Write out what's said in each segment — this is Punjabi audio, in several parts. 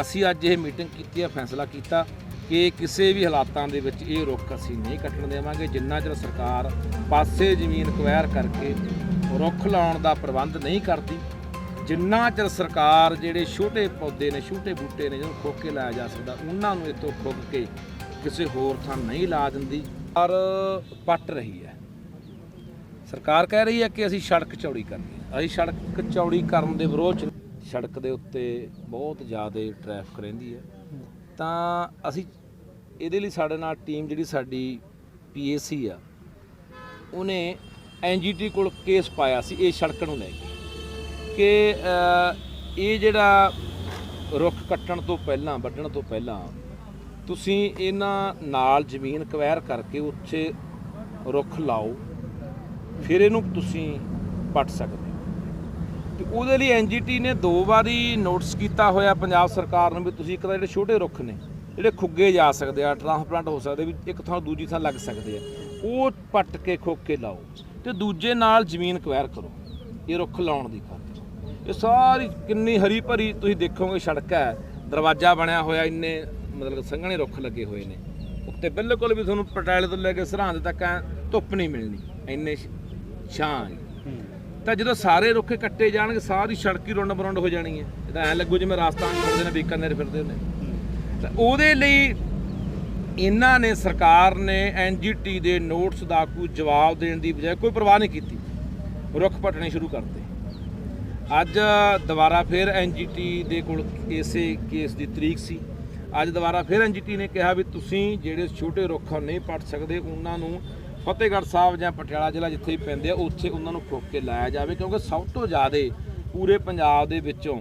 ਅਸੀਂ ਅੱਜ ਇਹ ਮੀਟਿੰਗ ਕੀਤੀ ਹੈ, ਫੈਸਲਾ ਕੀਤਾ ਕਿ ਕਿਸੇ ਵੀ ਹਾਲਾਤਾਂ ਦੇ ਵਿੱਚ ਇਹ ਰੁੱਖ ਅਸੀਂ ਨਹੀਂ ਕੱਟਣ ਦੇਵਾਂਗੇ। ਜਿੰਨਾ ਚਿਰ ਸਰਕਾਰ ਪਾਸੇ ਜ਼ਮੀਨ ਕੁਐਰ ਕਰਕੇ ਰੁੱਖ ਲਾਉਣ ਦਾ ਪ੍ਰਬੰਧ ਨਹੀਂ ਕਰਦੀ, ਜਿੰਨਾ ਚਿਰ ਸਰਕਾਰ ਜਿਹੜੇ ਛੋਟੇ ਪੌਦੇ ਨੇ, ਛੋਟੇ ਬੂਟੇ ਨੇ ਜਿਹਨੂੰ ਖੋਕੇ ਲਾਇਆ ਜਾ ਸਕਦਾ, ਉਹਨਾਂ ਨੂੰ ਇਤੋਂ ਖੋਕ ਕੇ ਕਿਸੇ ਹੋਰ ਥਾਂ ਨਹੀਂ ਲਾ ਦਿੰਦੀ। ਪਰ ਪੱਟ ਰਹੀ ਹੈ। ਸਰਕਾਰ ਕਹਿ ਰਹੀ ਹੈ ਕਿ ਅਸੀਂ ਸੜਕ ਚੌੜੀ ਕਰਨੀ ਹੈ। ਅਸੀਂ ਸੜਕ ਚੌੜੀ ਕਰਨ ਦੇ ਵਿਰੋਧ ਚ ਸੜਕ ਦੇ ਉੱਤੇ ਬਹੁਤ ਜ਼ਿਆਦਾ ਟ੍ਰੈਫਿਕ ਰਹਿੰਦੀ ਹੈ। ਤਾਂ ਅਸੀਂ ਇਹਦੇ ਲਈ ਸਾਡੇ ਨਾਲ ਟੀਮ ਜਿਹੜੀ ਸਾਡੀ ਪੀਏਸੀ ਆ, ਉਹਨੇ ਐਨਜੀਟੀ ਕੋਲ ਕੇਸ ਪਾਇਆ ਸੀ, ਇਹ ਸੜਕ ਨੂੰ ਲੈ ਕੇ ਕਿ ਇਹ ਜਿਹੜਾ ਰੁੱਖ ਕੱਟਣ ਤੋਂ ਪਹਿਲਾਂ, ਵੱਢਣ ਤੋਂ ਪਹਿਲਾਂ ਤੁਸੀਂ ਇਹਨਾਂ ਨਾਲ ਜ਼ਮੀਨ ਕਵੈਰ ਕਰਕੇ ਉੱਥੇ ਰੁੱਖ ਲਾਓ, ਫਿਰ ਇਹਨੂੰ ਤੁਸੀਂ ਪੱਟ ਸਕਦੇ ਉਹਦੇ ਲਈ ਐਨਜੀਟੀ ਨੇ ਦੋ ਵਾਰੀ ਨੋਟਿਸ ਕੀਤਾ ਹੋਇਆ ਪੰਜਾਬ ਸਰਕਾਰ ਨੂੰ ਵੀ ਤੁਸੀਂ ਇੱਕ ਤਾਂ ਜਿਹੜੇ ਛੋਟੇ ਰੁੱਖ ਨੇ, ਜਿਹੜੇ ਖੁੱਗੇ ਜਾ ਸਕਦੇ ਆ ਟ੍ਰਾਂਸਪਲਾਂਟ ਹੋ ਸਕਦੇ ਵੀ ਇੱਕ ਥਾਂ ਦੂਜੀ ਥਾਂ ਲੱਗ ਸਕਦੇ ਆ, ਉਹ ਪੱਟ ਕੇ ਖੋਕੇ ਲਾਓ ਤੇ ਦੂਜੇ ਨਾਲ ਜ਼ਮੀਨ ਕੁਐਰ ਕਰੋ, ਇਹ ਰੁੱਖ ਲਾਉਣ ਦੀ ਖਾਤਰ। ਇਹ ਸਾਰੀ ਕਿੰਨੀ ਹਰੀ ਭਰੀ ਤੁਸੀਂ ਦੇਖੋਗੇ ਸੜਕ ਹੈ, ਦਰਵਾਜ਼ਾ ਬਣਿਆ ਹੋਇਆ ਇੰਨੇ, ਮਤਲਬ ਸੰਘਣੇ ਰੁੱਖ ਲੱਗੇ ਹੋਏ ਨੇ। ਉੱਤੇ ਬਿਲਕੁਲ ਵੀ ਤੁਹਾਨੂੰ ਪਟਿਆਲੇ ਤੋਂ ਲੈ ਕੇ ਸਰਹੰਦ ਤੱਕ ਐਂ ਧੁੱਪ ਨਹੀਂ ਮਿਲਣੀ, ਇੰਨੇ ਛਾਂ ਹੈ। ਤਾਂ ਜਦੋਂ ਸਾਰੇ ਰੁੱਖ ਕੱਟੇ ਜਾਣਗੇ, ਸਾਰੀ ਸੜਕ ਹੀ ਰੁੰਡ ਬਰੁੰਡ ਹੋ ਜਾਣੀ ਹੈ। ਇਹ ਤਾਂ ਐ ਲੱਗੂ ਜਿਵੇਂ ਰਾਜਸਥਾਨ ਫਿਰਦੇ ਨੇ, ਬੀਕਾਨੇਰ ਫਿਰਦੇ ਹੁੰਦੇ ਤਾਂ ਉਹਦੇ ਲਈ ਇਹਨਾਂ ਨੇ, ਸਰਕਾਰ ਨੇ ਐਨਜੀਟੀ ਦੇ ਨੋਟਸ ਦਾ ਕੋਈ ਜਵਾਬ ਦੇਣ ਦੀ ਬਜਾਏ ਕੋਈ ਪਰਵਾਹ ਨਹੀਂ ਕੀਤੀ। ਰੁੱਖ ਪੱਟਣੇ ਸ਼ੁਰੂ ਕਰਤੇ। ਅੱਜ ਦੁਬਾਰਾ ਫਿਰ ਐਨਜੀਟੀ ਦੇ ਕੋਲ ਇਸੇ ਕੇਸ ਦੀ ਤਰੀਕ ਸੀ। ਅੱਜ ਦੁਬਾਰਾ ਫਿਰ ਐਨਜੀਟੀ ਨੇ ਕਿਹਾ ਵੀ ਤੁਸੀਂ ਜਿਹੜੇ ਛੋਟੇ ਰੁੱਖ ਨਹੀਂ ਪੱਟ ਸਕਦੇ, ਉਹਨਾਂ ਨੂੰ ਫਤਿਹਗੜ੍ਹ ਸਾਹਿਬ ਜਾਂ ਪਟਿਆਲਾ ਜ਼ਿਲ੍ਹਾ ਜਿੱਥੇ ਵੀ ਪੈਂਦੇ ਆ ਉੱਥੇ ਉਹਨਾਂ ਨੂੰ ਖੋਕ ਕੇ ਲਾਇਆ ਜਾਵੇ ਕਿਉਂਕਿ ਸਭ ਤੋਂ ਜ਼ਿਆਦਾ ਪੂਰੇ ਪੰਜਾਬ ਦੇ ਵਿੱਚੋਂ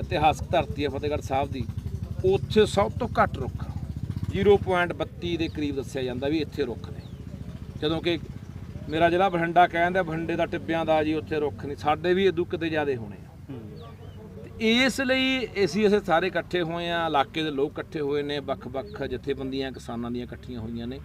ਇਤਿਹਾਸਕ ਧਰਤੀ ਹੈ ਫਤਿਹਗੜ੍ਹ ਸਾਹਿਬ ਦੀ ਉੱਥੇ ਸਭ ਤੋਂ ਘੱਟ ਰੁੱਖ 0.32 ਦੇ ਕਰੀਬ ਦੱਸਿਆ ਜਾਂਦਾ ਵੀ ਇੱਥੇ ਰੁੱਖ ਨੇ। ਜਦੋਂ ਕਿ ਮੇਰਾ ਜ਼ਿਲ੍ਹਾ ਬਠਿੰਡਾ ਕਹਿੰਦਾ ਬਠਿੰਡੇ ਦਾ ਟਿੱਬਿਆਂ ਦਾ ਜੀ ਉੱਥੇ ਰੁੱਖ ਨਹੀਂ ਸਾਡੇ ਵੀ ਇਦੋਂ ਕਿਤੇ ਜ਼ਿਆਦੇ ਹੋਣੇ ਆ। ਇਸ ਲਈ ਅਸੀਂ ਅਸੀਂ ਸਾਰੇ ਇਕੱਠੇ ਹੋਏ ਆ ਇਲਾਕੇ ਦੇ ਲੋਕ ਇਕੱਠੇ ਹੋਏ ਨੇ ਵੱਖ-ਵੱਖ ਜਥੇਬੰਦੀਆਂ ਕਿਸਾਨਾਂ ਦੀਆਂ ਇਕੱਠੀਆਂ ਹੋਈਆਂ ਨੇ।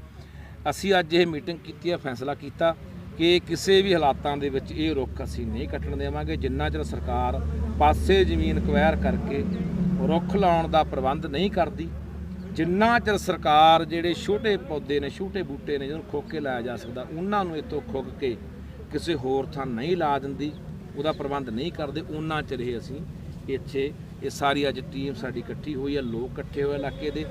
ਅਸੀਂ ਅੱਜ ਇਹ ਮੀਟਿੰਗ ਕੀਤੀ ਹੈ, ਫੈਸਲਾ ਕੀਤਾ ਕਿ ਕਿਸੇ ਵੀ ਹਾਲਾਤਾਂ ਦੇ ਵਿੱਚ ਇਹ ਰੁੱਖ ਅਸੀਂ ਨਹੀਂ ਕੱਟਣ ਦੇਵਾਂਗੇ। ਜਿੰਨਾ ਚਿਰ ਸਰਕਾਰ ਪਾਸੇ ਜ਼ਮੀਨ ਕੁਐਰ ਕਰਕੇ ਰੁੱਖ ਲਾਉਣ ਦਾ ਪ੍ਰਬੰਧ ਨਹੀਂ ਕਰਦੀ, ਜਿੰਨਾ ਚਿਰ ਸਰਕਾਰ ਜਿਹੜੇ ਛੋਟੇ ਪੌਦੇ ਨੇ, ਛੋਟੇ ਬੂਟੇ ਨੇ ਜਿਹਨੂੰ ਖੋਕੇ ਲਾਇਆ ਜਾ ਸਕਦਾ, ਉਹਨਾਂ ਨੂੰ ਇਤੋਂ ਖੋਕ ਕੇ ਕਿਸੇ ਹੋਰ ਥਾਂ ਨਹੀਂ ਲਾ ਦਿੰਦੀ, ਉਹਦਾ ਪ੍ਰਬੰਧ ਨਹੀਂ ਕਰਦੇ, ਉਹਨਾਂ ਚਿਰ ਇਹ ਅਸੀਂ ਇੱਥੇ, ਇਹ ਸਾਰੀ ਅੱਜ ਟੀਮ ਸਾਡੀ ਇਕੱਠੀ ਹੋਈ ਹੈ, ਲੋਕ ਇਕੱਠੇ ਹੋਏ ਇਲਾਕੇ ਦੇ।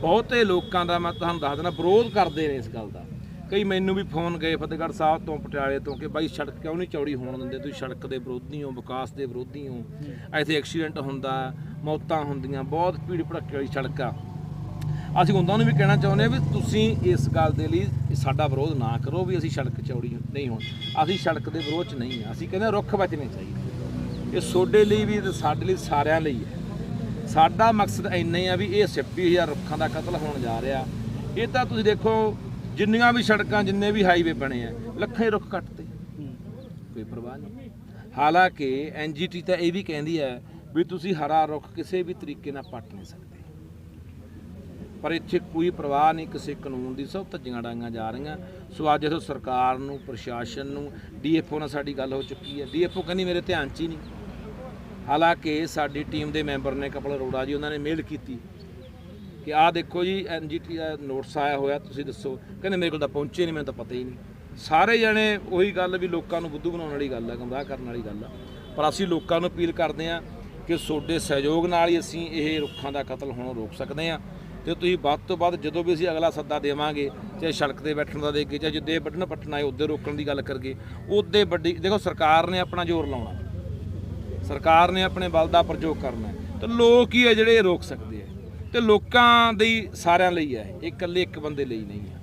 ਬਹੁਤੇ ਲੋਕਾਂ ਦਾ ਮੈਂ ਤੁਹਾਨੂੰ ਦੱਸ ਦਿੰਦਾ ਵਿਰੋਧ ਕਰਦੇ ਨੇ ਇਸ ਗੱਲ ਦਾ। ਕਈ ਮੈਨੂੰ ਵੀ ਫੋਨ ਗਏ ਫਤਿਹਗੜ੍ਹ ਸਾਹਿਬ ਤੋਂ, ਪਟਿਆਲੇ ਤੋਂ ਕਿ ਬਾਈ ਸੜਕ ਕਿਉਂ ਨਹੀਂ ਚੌੜੀ ਹੋਣ ਦਿੰਦੇ? ਤੁਸੀਂ ਸੜਕ ਦੇ ਵਿਰੋਧੀ ਹੋ, ਵਿਕਾਸ ਦੇ ਵਿਰੋਧੀ ਹੋ। ਇੱਥੇ ਐਕਸੀਡੈਂਟ ਹੁੰਦਾ, ਮੌਤਾਂ ਹੁੰਦੀਆਂ, ਬਹੁਤ ਭੀੜ ਭੜੱਕੇ ਵਾਲੀ ਸੜਕ ਆ। ਅਸੀਂ ਉਹਨਾਂ ਨੂੰ ਵੀ ਕਹਿਣਾ ਚਾਹੁੰਦੇ ਹਾਂ ਵੀ ਤੁਸੀਂ ਇਸ ਗੱਲ ਦੇ ਲਈ ਸਾਡਾ ਵਿਰੋਧ ਨਾ ਕਰੋ ਵੀ ਅਸੀਂ ਸੜਕ ਚੌੜੀ ਨਹੀਂ ਹੋਣ। ਅਸੀਂ ਸੜਕ ਦੇ ਵਿਰੋਧ ਚ ਨਹੀਂ ਆ। ਅਸੀਂ ਕਹਿੰਦੇ ਰੁੱਖ ਬਚਣੇ ਚਾਹੀਦੇ। ਇਹ ਤੁਹਾਡੇ ਲਈ ਵੀ ਤੇ ਸਾਡੇ ਲਈ ਸਾਰਿਆਂ ਲਈ ਹੈ। ਸਾਡਾ ਮਕਸਦ ਇੰਨਾ ਹੀ ਆ ਵੀ ਇਹ 26000 ਰੁੱਖਾਂ ਦਾ ਕਤਲ ਹੋਣ ਜਾ ਰਿਹਾ। ਇਹ ਤਾਂ ਤੁਸੀਂ ਦੇਖੋ, ਜਿੰਨੀਆਂ ਵੀ ਸੜਕਾਂ, ਜਿੰਨੇ ਵੀ ਹਾਈਵੇ ਬਣੇ ਆ, ਲੱਖਾਂ ਹੀ ਰੁੱਖ ਕੱਟਤੇ। ਕੋਈ ਪਰਵਾਹ ਨਹੀਂ। ਹਾਲਾਂਕਿ ਐਨਜੀਟੀ ਤਾਂ ਇਹ ਵੀ ਕਹਿੰਦੀ ਹੈ ਵੀ ਤੁਸੀਂ ਹਰਾ ਰੁੱਖ ਕਿਸੇ ਵੀ ਤਰੀਕੇ ਨਾਲ ਪੱਟ ਨਹੀਂ ਸਕਦੇ। ਪਰ ਇੱਥੇ ਕੋਈ ਪ੍ਰਵਾਹ ਨਹੀਂ, ਕਿਸੇ ਕਾਨੂੰਨ ਦੀ ਸਭ ਧੱਜੀਆਂ ਡਾਂਗਾਂ ਜਾ ਰਹੀਆਂ। ਸੋ ਅੱਜ ਇਸ ਸਰਕਾਰ ਨੂੰ, ਪ੍ਰਸ਼ਾਸਨ ਨੂੰ ਡੀਐਫਓ ਨਾਲ ਸਾਡੀ ਗੱਲ ਹੋ ਚੁੱਕੀ ਹੈ। ਡੀਐਫਓ ਕਹਿੰਦੀ ਮੇਰੇ ਧਿਆਨ 'ਚ ਹੀ ਨਹੀਂ। ਹਾਲਾਂਕਿ ਸਾਡੀ ਟੀਮ ਦੇ ਮੈਂਬਰ ਨੇ ਕਪਲ ਅਰੋੜਾ ਜੀ, ਉਹਨਾਂ ਨੇ ਮੇਲ ਕੀਤੀ ਕਿ ਆਹ ਦੇਖੋ ਜੀ ਐਨਜੀਟੀ ਦਾ ਨੋਟਿਸ ਆਇਆ ਹੋਇਆ, ਤੁਸੀਂ ਦੱਸੋ। ਕਹਿੰਦੇ ਮੇਰੇ ਕੋਲ ਤਾਂ ਪਹੁੰਚੇ ਨਹੀਂ, ਮੈਨੂੰ ਤਾਂ ਪਤਾ ਹੀ ਨਹੀਂ। ਸਾਰੇ ਜਣੇ ਉਹੀ ਗੱਲ ਵੀ ਲੋਕਾਂ ਨੂੰ ਬੁੱਧੂ ਬਣਾਉਣ ਵਾਲੀ ਗੱਲ ਆ, ਗਮਰਾਹ ਕਰਨ ਵਾਲੀ ਗੱਲ ਆ। ਪਰ ਅਸੀਂ ਲੋਕਾਂ ਨੂੰ ਅਪੀਲ ਕਰਦੇ ਹਾਂ ਕਿ ਤੁਹਾਡੇ ਸਹਿਯੋਗ ਨਾਲ ਹੀ ਅਸੀਂ ਇਹ ਰੁੱਖਾਂ ਦਾ ਕਤਲ ਹੋਣੋਂ ਰੋਕ ਸਕਦੇ ਹਾਂ ਤੇ ਤੁਸੀਂ ਵੱਧ ਤੋਂ ਵੱਧ ਜਦੋਂ ਵੀ ਅਸੀਂ ਅਗਲਾ ਸੱਦਾ ਦੇਵਾਂਗੇ, ਚਾਹੇ ਸੜਕ ਤੇ ਬੈਠਣ ਦਾ ਦੇਗੇ ਚਾਹੇ ਜਿੱਦੇ ਵੱਢਣ ਪੱਟਣਾ ਹੈ ਉੱਦੇ ਰੋਕਣ ਦੀ ਗੱਲ ਕਰਗੇ ਉੱਦੇ ਵੱਡੀ ਦੇਖੋ ਸਰਕਾਰ ਨੇ ਆਪਣਾ ਜ਼ੋਰ ਲਾਉਣਾ। ਸਰਕਾਰ ਨੇ ਆਪਣੇ ਬਲ ਦਾ ਪ੍ਰਯੋਗ ਕਰਨਾ ਹੈ। ਤੇ ਲੋਕ ਹੀ ਹੈ ਜਿਹੜੇ ਰੋਕ ਸਕਦੇ ਆ ਤੇ ਲੋਕਾਂ ਦੀ ਸਾਰਿਆਂ ਲਈ ਹੈ। ਇਹ ਇਕੱਲੇ ਇੱਕ ਬੰਦੇ ਲਈ ਨਹੀਂ ਹੈ।